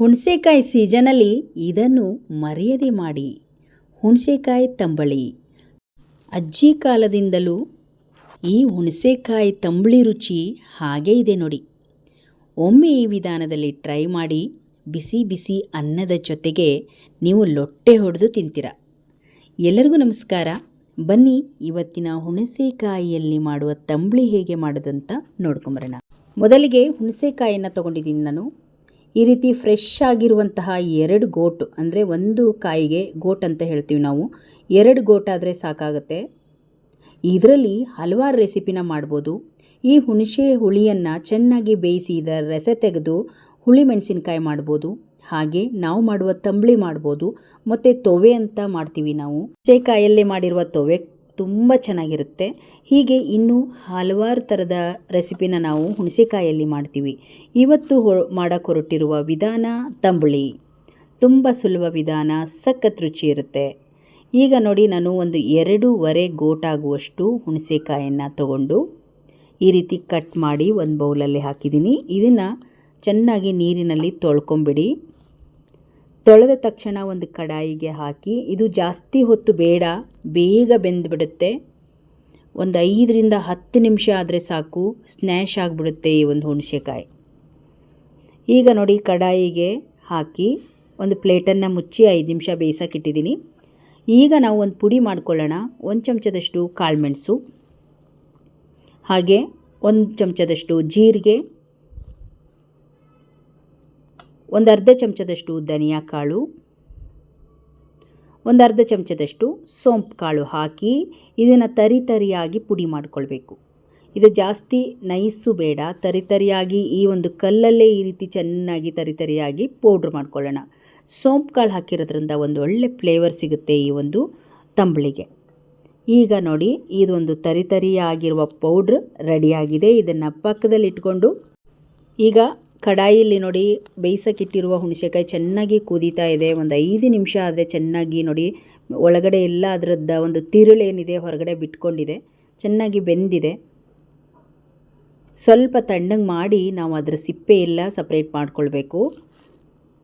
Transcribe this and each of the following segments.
ಹುಣಸೆಕಾಯಿ ಸೀಸನಲ್ಲಿ ಇದನ್ನು ಮರೆಯದೆ ಮಾಡಿ. ಹುಣಸೆಕಾಯಿ ತಂಬಳಿ. ಅಜ್ಜಿ ಕಾಲದಿಂದಲೂ ಈ ಹುಣಸೆಕಾಯಿ ತಂಬಳಿ ರುಚಿ ಹಾಗೇ ಇದೆ ನೋಡಿ. ಒಮ್ಮೆ ಈ ವಿಧಾನದಲ್ಲಿ ಟ್ರೈ ಮಾಡಿ ಬಿಸಿ ಬಿಸಿ ಅನ್ನದ ಜೊತೆಗೆ ನೀವು ಲೊಟ್ಟೆ ಹೊಡೆದು ತಿಂತೀರ. ಎಲ್ಲರಿಗೂ ನಮಸ್ಕಾರ. ಬನ್ನಿ ಇವತ್ತಿನ ಹುಣಸೆಕಾಯಿಯಲ್ಲಿ ಮಾಡುವ ತಂಬಳಿ ಹೇಗೆ ಮಾಡೋದಂತ ನೋಡ್ಕೊಂಬರೋಣ. ಮೊದಲಿಗೆ ಹುಣಸೆಕಾಯಿಯನ್ನು ತೊಗೊಂಡಿದ್ದೀನಿ ನಾನು. ಈ ರೀತಿ ಫ್ರೆಶ್ ಆಗಿರುವಂತಹ ಎರಡು ಗೋಟು, ಅಂದರೆ ಒಂದು ಕಾಯಿಗೆ ಗೋಟ್ ಅಂತ ಹೇಳ್ತೀವಿ ನಾವು. ಎರಡು ಗೋಟಾದರೆ ಸಾಕಾಗುತ್ತೆ. ಇದರಲ್ಲಿ ಹಲವಾರು ರೆಸಿಪಿನ ಮಾಡ್ಬೋದು. ಈ ಹುಣಸೆ ಹುಳಿಯನ್ನು ಚೆನ್ನಾಗಿ ಬೇಯಿಸಿ ಇದರ ರಸೆ ತೆಗೆದು ಹುಳಿ ಮೆಣಸಿನಕಾಯಿ ಮಾಡ್ಬೋದು. ಹಾಗೆ ನಾವು ಮಾಡುವ ತಂಬಳಿ ಮಾಡ್ಬೋದು. ಮತ್ತು ತೊವೆ ಅಂತ ಮಾಡ್ತೀವಿ ನಾವು. ಹುಣಸೆಕಾಯಲ್ಲೇ ಮಾಡಿರುವ ತೊವೆ ತುಂಬ ಚೆನ್ನಾಗಿರುತ್ತೆ. ಹೀಗೆ ಇನ್ನೂ ಹಲವಾರು ಥರದ ರೆಸಿಪಿನ ನಾವು ಹುಣಸೆಕಾಯಲ್ಲಿ ಮಾಡ್ತೀವಿ. ಇವತ್ತು ಹೊ ಮಾಡೋಕ್ಕೆ ಹೊರಟಿರುವ ವಿಧಾನ ತಂಬುಳಿ. ತುಂಬ ಸುಲಭ ವಿಧಾನ, ಸಖತ್ ರುಚಿ ಇರುತ್ತೆ. ಈಗ ನೋಡಿ ನಾನು ಒಂದು ಎರಡೂವರೆ ಗೋಟಾಗುವಷ್ಟು ಹುಣಸೆಕಾಯನ್ನು ತಗೊಂಡು ಈ ರೀತಿ ಕಟ್ ಮಾಡಿ ಒಂದು ಬೌಲಲ್ಲಿ ಹಾಕಿದ್ದೀನಿ. ಇದನ್ನು ಚೆನ್ನಾಗಿ ನೀರಿನಲ್ಲಿ ತೊಳ್ಕೊಂಬಿಡಿ. ತೊಳೆದ ತಕ್ಷಣ ಒಂದು ಕಡಾಯಿಗೆ ಹಾಕಿ, ಇದು ಜಾಸ್ತಿ ಹೊತ್ತು ಬೇಡ, ಬೇಗ ಬೆಂದುಬಿಡುತ್ತೆ. ಒಂದು ಐದರಿಂದ ಹತ್ತು ನಿಮಿಷ ಆದರೆ ಸಾಕು, ಸ್ನ್ಯಾಶ್ ಆಗಿಬಿಡುತ್ತೆ ಈ ಒಂದು ಹುಣಸೆಕಾಯಿ. ಈಗ ನೋಡಿ ಕಡಾಯಿಗೆ ಹಾಕಿ ಒಂದು ಪ್ಲೇಟನ್ನು ಮುಚ್ಚಿ ಐದು ನಿಮಿಷ ಬೇಯಿಸೋಕ್ಕಿಟ್ಟಿದ್ದೀನಿ. ಈಗ ನಾವು ಒಂದು ಪುಡಿ ಮಾಡ್ಕೊಳ್ಳೋಣ. ಒಂದು ಚಮಚದಷ್ಟು ಕಾಳುಮೆಣಸು, ಹಾಗೆ ಒಂದು ಚಮಚದಷ್ಟು ಜೀರಿಗೆ ಒಂದು ಅರ್ಧ ಚಮಚದಷ್ಟು ಧನಿಯಾ ಕಾಳು ಒಂದು ಅರ್ಧ ಚಮಚದಷ್ಟು ಸೋಂಪು ಕಾಳು ಹಾಕಿ ಇದನ್ನು ತರಿ ತರಿಯಾಗಿ ಪುಡಿ ಮಾಡಿಕೊಳ್ಬೇಕು. ಇದು ಜಾಸ್ತಿ ನೈಸು ಬೇಡ. ತರಿ ತರಿಯಾಗಿ ಈ ಒಂದು ಕಲ್ಲಲ್ಲೇ ಈ ರೀತಿ ಚೆನ್ನಾಗಿ ತರಿ ತರಿಯಾಗಿ ಪೌಡ್ರ್ ಮಾಡ್ಕೊಳ್ಳೋಣ. ಸೋಂಪು ಕಾಳು ಹಾಕಿರೋದ್ರಿಂದ ಒಂದು ಒಳ್ಳೆ ಫ್ಲೇವರ್ ಸಿಗುತ್ತೆ ಈ ಒಂದು ತಂಬಳಿಗೆ. ಈಗ ನೋಡಿ, ಇದೊಂದು ತರಿತರಿಯಾಗಿರುವ ಪೌಡ್ರ್ ರೆಡಿಯಾಗಿದೆ ಇದನ್ನು ಪಕ್ಕದಲ್ಲಿ ಇಟ್ಕೊಂಡು ಈಗ ಕಡಾಯಿಯಲ್ಲಿ ನೋಡಿ ಬೇಯಿಸೋಕ್ಕಿಟ್ಟಿರುವ ಹುಣಸೆಕಾಯಿ ಚೆನ್ನಾಗಿ ಕುದೀತಾ ಇದೆ. ಒಂದು ಐದು ನಿಮಿಷ ಆದರೆ ಚೆನ್ನಾಗಿ ನೋಡಿ, ಒಳಗಡೆ ಎಲ್ಲ ಅದರದ್ದು ಒಂದು ತಿರುಳೇನಿದೆ ಹೊರಗಡೆ ಬಿಟ್ಕೊಂಡಿದೆ. ಚೆನ್ನಾಗಿ ಬೆಂದಿದೆ. ಸ್ವಲ್ಪ ತಣ್ಣಗೆ ಮಾಡಿ ನಾವು ಅದರ ಸಿಪ್ಪೆ ಎಲ್ಲ ಸಪ್ರೇಟ್ ಮಾಡ್ಕೊಳ್ಬೇಕು.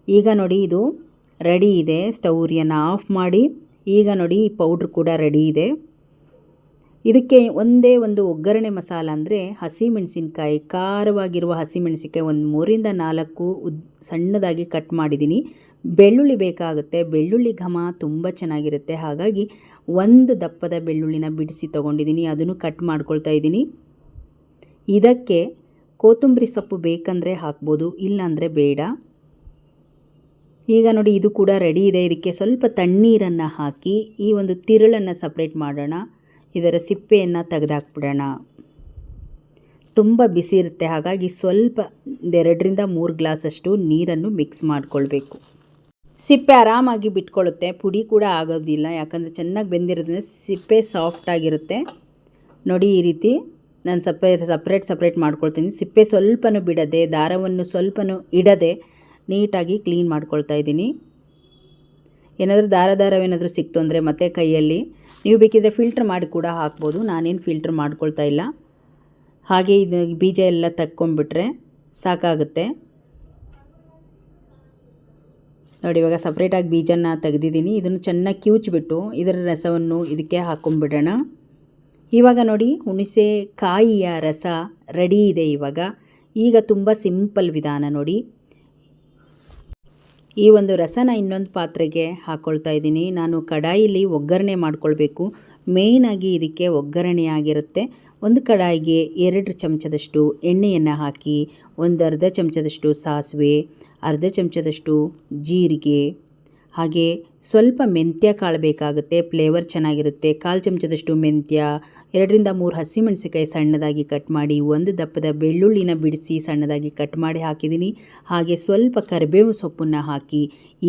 ಈಗ ನೋಡಿ ಇದು ರೆಡಿ ಇದೆ. ಸ್ಟೌರಿಯನ್ನು ಆಫ್ ಮಾಡಿ ಈಗ ನೋಡಿ ಈ ಪೌಡ್ರ್ ಕೂಡ ರೆಡಿ ಇದೆ. ಇದಕ್ಕೆ ಒಂದೇ ಒಂದು ಒಗ್ಗರಣೆ ಮಸಾಲ ಅಂದರೆ ಹಸಿಮೆಣಸಿನ್ಕಾಯಿ. ಖಾರವಾಗಿರುವ ಹಸಿಮೆಣಸಿನ್ಕಾಯಿ ಒಂದು ಮೂರಿಂದ ನಾಲ್ಕು ಉದ್ ಸಣ್ಣದಾಗಿ ಕಟ್ ಮಾಡಿದ್ದೀನಿ ಬೆಳ್ಳುಳ್ಳಿ ಬೇಕಾಗುತ್ತೆ. ಬೆಳ್ಳುಳ್ಳಿ ಘಮ ತುಂಬ ಚೆನ್ನಾಗಿರುತ್ತೆ. ಹಾಗಾಗಿ ಒಂದು ದಪ್ಪದ ಬೆಳ್ಳುಳ್ಳಿನ ಬಿಡಿಸಿ ತೊಗೊಂಡಿದ್ದೀನಿ ಅದನ್ನು ಕಟ್ ಮಾಡ್ಕೊಳ್ತಾ ಇದ್ದೀನಿ ಇದಕ್ಕೆ ಕೊತ್ತಂಬರಿ ಸೊಪ್ಪು ಬೇಕಂದರೆ ಹಾಕ್ಬೋದು, ಇಲ್ಲಾಂದರೆ ಬೇಡ. ಈಗ ನೋಡಿ ಇದು ಕೂಡ ರೆಡಿ ಇದೆ. ಇದಕ್ಕೆ ಸ್ವಲ್ಪ ತಣ್ಣೀರನ್ನು ಹಾಕಿ ಈ ಒಂದು ತಿರುಳನ್ನು ಸಪ್ರೇಟ್ ಮಾಡೋಣ. ಇದರ ಸಿಪ್ಪೆಯನ್ನು ತೆಗೆದಾಕ್ಬಿಡೋಣ. ತುಂಬ ಬಿಸಿ ಇರುತ್ತೆ, ಹಾಗಾಗಿ ಸ್ವಲ್ಪ ಎರಡರಿಂದ ಮೂರು ಗ್ಲಾಸಷ್ಟು ನೀರನ್ನು ಮಿಕ್ಸ್ ಮಾಡಿಕೊಳ್ಬೇಕು. ಸಿಪ್ಪೆ ಆರಾಮಾಗಿ ಬಿಟ್ಕೊಳ್ಳುತ್ತೆ ಪುಡಿ ಕೂಡ ಆಗೋದಿಲ್ಲ, ಯಾಕಂದರೆ ಚೆನ್ನಾಗಿ ಬೆಂದಿರೋದ್ರಿಂದ ಸಿಪ್ಪೆ ಸಾಫ್ಟ್ ಆಗಿರುತ್ತೆ. ನೋಡಿ ಈ ರೀತಿ, ನಾನು ಸಪ್ರೇಟ್ ಸಪ್ರೇಟ್ ಸಪ್ರೇಟ್ ಮಾಡ್ಕೊಳ್ತೀನಿ. ಸಿಪ್ಪೆ ಸ್ವಲ್ಪನೂ ಬಿಡದೆ, ದಾರವನ್ನು ಸ್ವಲ್ಪನೂ ಇಡದೆ, ನೀಟಾಗಿ ಕ್ಲೀನ್ ಮಾಡ್ಕೊಳ್ತಾ ಇದ್ದೀನಿ. ಏನಾದರೂ ದಾರ ದಾರವೇನಾದರೂ ಸಿಕ್ತು ಅಂದರೆ ಮತ್ತೆ ಕೈಯಲ್ಲಿ ನೀವು ಬೇಕಿದ್ರೆ ಫಿಲ್ಟ್ರ್ ಮಾಡಿ ಕೂಡ ಹಾಕ್ಬೋದು. ನಾನೇನು ಫಿಲ್ಟ್ರ್ ಮಾಡ್ಕೊಳ್ತಾ ಇಲ್ಲ. ಹಾಗೆ ಇದು ಬೀಜ ಎಲ್ಲ ತಕ್ಕೊಂಡ್ಬಿಟ್ರೆ ಸಾಕಾಗುತ್ತೆ. ನೋಡಿ, ಇವಾಗ ಸಪ್ರೇಟಾಗಿ ಬೀಜನ ತೆಗೆದಿದ್ದೀನಿ. ಇದನ್ನು ಚೆನ್ನಾಗಿ ಕಿವುಚ್ಬಿಟ್ಟು ಇದರ ರಸವನ್ನು ಇದಕ್ಕೆ ಹಾಕ್ಕೊಂಡ್ಬಿಡೋಣ ಇವಾಗ ನೋಡಿ, ಹುಣಸೆ ಕಾಯಿಯ ರಸ ರೆಡಿ ಇದೆ ಇವಾಗ. ಈಗ ತುಂಬ ಸಿಂಪಲ್ ವಿಧಾನ ನೋಡಿ. ಈ ಒಂದು ರಸನ ಇನ್ನೊಂದು ಪಾತ್ರೆಗೆ ಹಾಕ್ಕೊಳ್ತಾ ಇದ್ದೀನಿ. ನಾನು ಕಡಾಯಿಲಿ ಒಗ್ಗರಣೆ ಮಾಡ್ಕೊಳ್ಬೇಕು. ಮೇಯ್ನಾಗಿ ಇದಕ್ಕೆ ಒಗ್ಗರಣೆ ಆಗಿರುತ್ತೆ. ಒಂದು ಕಡಾಯಿಗೆ ಎರಡು ಚಮಚದಷ್ಟು ಎಣ್ಣೆಯನ್ನು ಹಾಕಿ, ಒಂದು ಅರ್ಧ ಚಮಚದಷ್ಟು ಸಾಸಿವೆ, ಅರ್ಧ ಚಮಚದಷ್ಟು ಜೀರಿಗೆ ಹಾಗೆ ಸ್ವಲ್ಪ ಮೆಂತ್ಯ ಕಾಳು ಬೇಕಾಗುತ್ತೆ ಫ್ಲೇವರ್ ಚೆನ್ನಾಗಿರುತ್ತೆ. ಕಾಲು ಚಮಚದಷ್ಟು ಮೆಂತ್ಯ, ಎರಡರಿಂದ ಮೂರು ಹಸಿಮೆಣಸಿಕಾಯಿ ಸಣ್ಣದಾಗಿ ಕಟ್ ಮಾಡಿ, ಒಂದು ದಪ್ಪದ ಬೆಳ್ಳುಳ್ಳಿನ ಬಿಡಿಸಿ ಸಣ್ಣದಾಗಿ ಕಟ್ ಮಾಡಿ ಹಾಕಿದ್ದೀನಿ. ಹಾಗೆ ಸ್ವಲ್ಪ ಕರಿಬೇವು ಸೊಪ್ಪನ್ನು ಹಾಕಿ,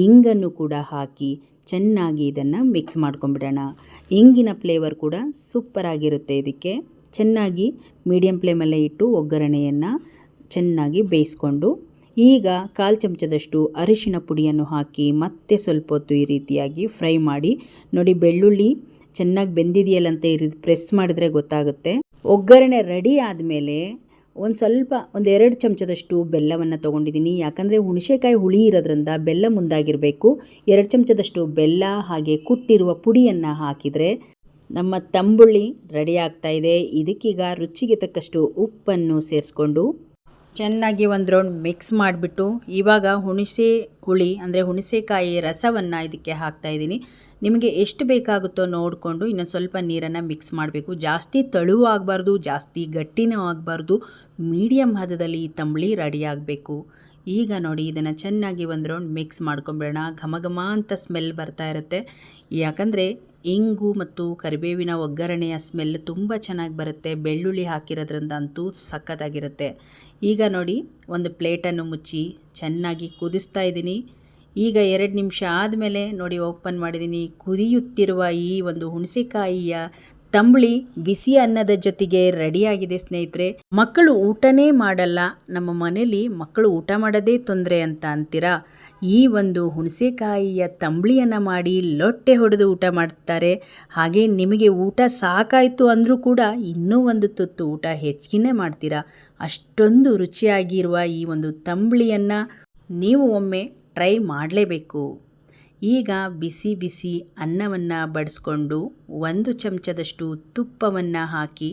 ಇಂಗನ್ನು ಕೂಡ ಹಾಕಿ ಚೆನ್ನಾಗಿ ಇದನ್ನು ಮಿಕ್ಸ್ ಮಾಡ್ಕೊಂಬಿಡೋಣ ಇಂಗಿನ ಫ್ಲೇವರ್ ಕೂಡ ಸೂಪರಾಗಿರುತ್ತೆ ಇದಕ್ಕೆ. ಚೆನ್ನಾಗಿ ಮೀಡಿಯಮ್ ಫ್ಲೇಮಲ್ಲೇ ಇಟ್ಟು ಒಗ್ಗರಣೆಯನ್ನು ಚೆನ್ನಾಗಿ ಬೇಯಿಸ್ಕೊಂಡು ಈಗ ಕಾಲು ಚಮಚದಷ್ಟು ಅರಿಶಿನ ಪುಡಿಯನ್ನು ಹಾಕಿ ಮತ್ತೆ ಸ್ವಲ್ಪ ಹೊತ್ತು ಈ ರೀತಿಯಾಗಿ ಫ್ರೈ ಮಾಡಿ. ನೋಡಿ, ಬೆಳ್ಳುಳ್ಳಿ ಚೆನ್ನಾಗಿ ಬೆಂದಿದೆಯಲ್ಲ ಅಂತ ಈ ರೀತಿ ಪ್ರೆಸ್ ಮಾಡಿದ್ರೆ ಗೊತ್ತಾಗುತ್ತೆ. ಒಗ್ಗರಣೆ ರೆಡಿ ಆದಮೇಲೆ ಒಂದು ಸ್ವಲ್ಪ, ಒಂದು ಎರಡು ಚಮಚದಷ್ಟು ಬೆಲ್ಲವನ್ನು ತೊಗೊಂಡಿದ್ದೀನಿ. ಯಾಕಂದರೆ ಹುಣಸೆಕಾಯಿ ಹುಳಿ ಇರೋದ್ರಿಂದ ಬೆಲ್ಲ ಮುಂದಾಗಿರಬೇಕು. ಎರಡು ಚಮಚದಷ್ಟು ಬೆಲ್ಲ ಹಾಗೆ ಕುಟ್ಟಿರುವ ಪುಡಿಯನ್ನು ಹಾಕಿದರೆ ನಮ್ಮ ತಂಬುಳಿ ರೆಡಿ ಆಗ್ತಾ ಇದೆ. ಇದಕ್ಕೀಗ ರುಚಿಗೆ ತಕ್ಕಷ್ಟು ಉಪ್ಪನ್ನು ಸೇರಿಸ್ಕೊಂಡು ಚೆನ್ನಾಗಿ ಒಂದು ರೌಂಡ್ ಮಿಕ್ಸ್ ಮಾಡಿಬಿಟ್ಟು ಇವಾಗ ಹುಣಸೆ ಹುಳಿ, ಅಂದರೆ ಹುಣಸೆಕಾಯಿ ರಸವನ್ನು ಇದಕ್ಕೆ ಹಾಕ್ತಾ ಇದ್ದೀನಿ. ನಿಮಗೆ ಎಷ್ಟು ಬೇಕಾಗುತ್ತೋ ನೋಡಿಕೊಂಡು ಇನ್ನೊಂದು ಸ್ವಲ್ಪ ನೀರನ್ನು ಮಿಕ್ಸ್ ಮಾಡಬೇಕು. ಜಾಸ್ತಿ ತಳುವು ಆಗಬಾರ್ದು, ಜಾಸ್ತಿ ಗಟ್ಟಿನೂ ಆಗಬಾರ್ದು. ಮೀಡಿಯಮ್ ಹದದಲ್ಲಿ ಈ ತಂಬಳಿ ರೆಡಿ ಆಗಬೇಕು. ಈಗ ನೋಡಿ, ಇದನ್ನು ಚೆನ್ನಾಗಿ ಒಂದು ರೌಂಡ್ ಮಿಕ್ಸ್ ಮಾಡ್ಕೊಂಬಿಡೋಣ. ಘಮ ಘಮ ಅಂತ ಸ್ಮೆಲ್ ಬರ್ತಾ ಇರುತ್ತೆ. ಯಾಕಂದರೆ ಇಂಗು ಮತ್ತು ಕರಿಬೇವಿನ ಒಗ್ಗರಣೆಯ ಸ್ಮೆಲ್ ತುಂಬ ಚೆನ್ನಾಗಿ ಬರುತ್ತೆ. ಬೆಳ್ಳುಳ್ಳಿ ಹಾಕಿರೋದ್ರಿಂದ ಅಂತೂ ಸಖತ್ತಾಗಿರುತ್ತೆ. ಈಗ ನೋಡಿ, ಒಂದು ಪ್ಲೇಟನ್ನು ಮುಚ್ಚಿ ಚೆನ್ನಾಗಿ ಕುದಿಸ್ತಾ ಇದ್ದೀನಿ. ಈಗ ಎರಡು ನಿಮಿಷ ಆದಮೇಲೆ ನೋಡಿ, ಓಪನ್ ಮಾಡಿದ್ದೀನಿ. ಕುದಿಯುತ್ತಿರುವ ಈ ಒಂದು ಹುಣಸೆಕಾಯಿಯ ತಂಬಳಿ ಬಿಸಿ ಅನ್ನದ ಜೊತೆಗೆ ರೆಡಿಯಾಗಿದೆ ಸ್ನೇಹಿತರೆ. ಮಕ್ಕಳು ಊಟನೇ ಮಾಡಲ್ಲ. ನಮ್ಮ ಮನೇಲಿ ಮಕ್ಕಳು ಊಟ ಮಾಡೋದೇ ತೊಂದರೆ ಅಂತ ಅಂತೀರಾ? ಈ ಒಂದು ಹುಣಸೆಕಾಯಿಯ ತಂಬಳಿಯನ್ನು ಮಾಡಿ ಲೊಟ್ಟೆ ಹೊಡೆದು ಊಟ ಮಾಡ್ತಾರೆ. ಹಾಗೆ ನಿಮಗೆ ಊಟ ಸಾಕಾಯಿತು ಅಂದರೂ ಕೂಡ ಇನ್ನೂ ಒಂದು ತುತ್ತು ಊಟ ಹೆಚ್ಚಿಗೆ ಮಾಡ್ತೀರಾ. ಅಷ್ಟೊಂದು ರುಚಿಯಾಗಿರುವ ಈ ಒಂದು ತಂಬಳಿಯನ್ನು ನೀವು ಒಮ್ಮೆ ಟ್ರೈ ಮಾಡಲೇಬೇಕು. ಈಗ ಬಿಸಿ ಬಿಸಿ ಅನ್ನವನ್ನು ಬಡಿಸ್ಕೊಂಡು ಒಂದು ಚಮಚದಷ್ಟು ತುಪ್ಪವನ್ನು ಹಾಕಿ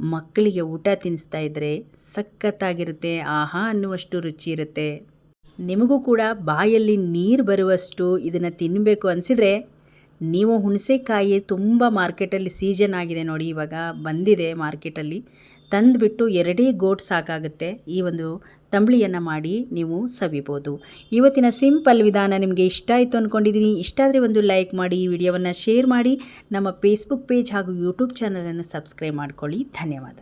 ಮಕ್ಕಳಿಗೆ ಊಟ ತಿನ್ನಿಸ್ತಾ ಇದ್ದರೆ ಸಖತ್ತಾಗಿರುತ್ತೆ, ಆಹಾ ಅನ್ನುವಷ್ಟು ರುಚಿ ಇರುತ್ತೆ. ನಿಮಗೂ ಕೂಡ ಬಾಯಲ್ಲಿ ನೀರು ಬರುವಷ್ಟು ಇದನ್ನು ತಿನ್ನಬೇಕು ಅನಿಸಿದರೆ ನೀವು ಹುಣಸೆಕಾಯಿ ತುಂಬ ಮಾರ್ಕೆಟಲ್ಲಿ ಸೀಸನ್ ಆಗಿದೆ ನೋಡಿ ಇವಾಗ ಬಂದಿದೆ ಮಾರ್ಕೆಟಲ್ಲಿ. ತಂದುಬಿಟ್ಟು ಎರಡೇ ಗೋಟ್ ಸಾಕಾಗುತ್ತೆ. ಈ ಒಂದು ತಂಬಳಿಯನ್ನು ಮಾಡಿ ನೀವು ಸವಿಬೋದು. ಇವತ್ತಿನ ಸಿಂಪಲ್ ವಿಧಾನ ನಿಮಗೆ ಇಷ್ಟ ಆಯಿತು ಅಂದ್ಕೊಂಡಿದ್ದೀನಿ ಇಷ್ಟ ಆದರೆ ಒಂದು ಲೈಕ್ ಮಾಡಿ, ಈ ವಿಡಿಯೋವನ್ನು ಶೇರ್ ಮಾಡಿ. ನಮ್ಮ ಫೇಸ್ಬುಕ್ ಪೇಜ್ ಹಾಗೂ ಯೂಟ್ಯೂಬ್ ಚಾನಲನ್ನು ಸಬ್ಸ್ಕ್ರೈಬ್ ಮಾಡ್ಕೊಳ್ಳಿ. ಧನ್ಯವಾದ.